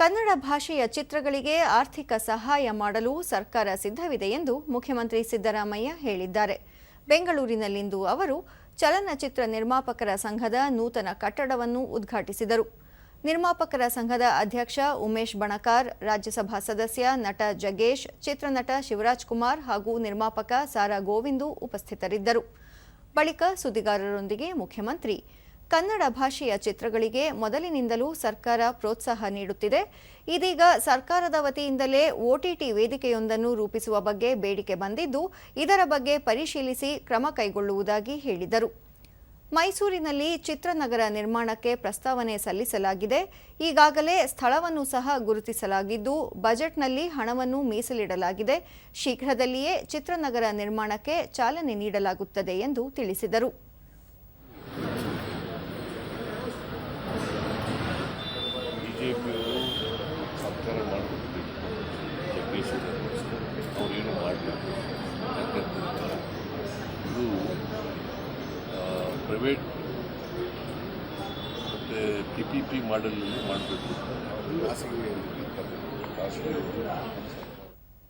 ಕನ್ನಡ ಭಾಷೆಯ ಚಿತ್ರಗಳಿಗೆ ಆರ್ಥಿಕ ಸಹಾಯ ಮಾಡಲು ಸರ್ಕಾರ ಸಿದ್ಧವಿದೆ ಎಂದು ಮುಖ್ಯಮಂತ್ರಿ ಸಿದ್ದರಾಮಯ್ಯ ಹೇಳಿದ್ದಾರೆ. ಬೆಂಗಳೂರಿನಲ್ಲಿಂದು ಅವರು ಚಲನಚಿತ್ರ ನಿರ್ಮಾಪಕರ ಸಂಘದ ನೂತನ ಕಟ್ಟಡವನ್ನು ಉದ್ಘಾಟಿಸಿದರು. ನಿರ್ಮಾಪಕರ ಸಂಘದ ಅಧ್ಯಕ್ಷ ಉಮೇಶ್ ಬಣಕಾರ್, ರಾಜ್ಯಸಭಾ ಸದಸ್ಯ ನಟ ಜಗೇಶ್, ಚಿತ್ರನಟ ಶಿವರಾಜ್ ಕುಮಾರ್ ಹಾಗೂ ನಿರ್ಮಾಪಕ ಸಾರಾ ಗೋವಿಂದು ಉಪಸ್ಥಿತರಿದ್ದರು. ಬಳಿಕ ಸುದ್ದಿಗಾರರೊಂದಿಗೆ ಮುಖ್ಯಮಂತ್ರಿ ಕನ್ನಡ ಭಾಷೆಯ ಚಿತ್ರಗಳಿಗೆ ಮೊದಲಿನಿಂದಲೂ ಸರ್ಕಾರ ಪ್ರೋತ್ಸಾಹ ನೀಡುತ್ತಿದೆ. ಇದೀಗ ಸರ್ಕಾರದ ವತಿಯಿಂದಲೇ ಒಟಿಟಿ ವೇದಿಕೆಯೊಂದನ್ನು ರೂಪಿಸುವ ಬಗ್ಗೆ ಬೇಡಿಕೆ ಬಂದಿದ್ದು, ಇದರ ಬಗ್ಗೆ ಪರಿಶೀಲಿಸಿ ಕ್ರಮ ಕೈಗೊಳ್ಳುವುದಾಗಿ ಹೇಳಿದರು. ಮೈಸೂರಿನಲ್ಲಿ ಚಿತ್ರನಗರ ನಿರ್ಮಾಣಕ್ಕೆ ಪ್ರಸ್ತಾವನೆ ಸಲ್ಲಿಸಲಾಗಿದೆ. ಈಗಾಗಲೇ ಸ್ಥಳವನ್ನು ಸಹ ಗುರುತಿಸಲಾಗಿದ್ದು, ಬಜೆಟ್ನಲ್ಲಿ ಹಣವನ್ನು ಮೀಸಲಿಡಲಾಗಿದೆ. ಶೀಘ್ರದಲ್ಲಿಯೇ ಚಿತ್ರನಗರ ನಿರ್ಮಾಣಕ್ಕೆ ಚಾಲನೆ ನೀಡಲಾಗುತ್ತದೆ ಎಂದು ತಿಳಿಸಿದರು. ಬಿ ಜೆ ಪಿಯವರು ಸರ್ಕಾರ ಮಾಡಿಕೊಡ್ಬೇಕು ಸಿ ಅವರೇನು ಮಾಡಬೇಕು ಯಾಕಂತಂದ್ರೆ ಇದು ಪ್ರೈವೇಟ್ ಮತ್ತು ಪಿ ಪಿ ಪಿ ಮಾಡಲಲ್ಲಿ ಮಾಡಬೇಕು. ಖಾಸಗಿ ಖಾಸಗಿಯವರು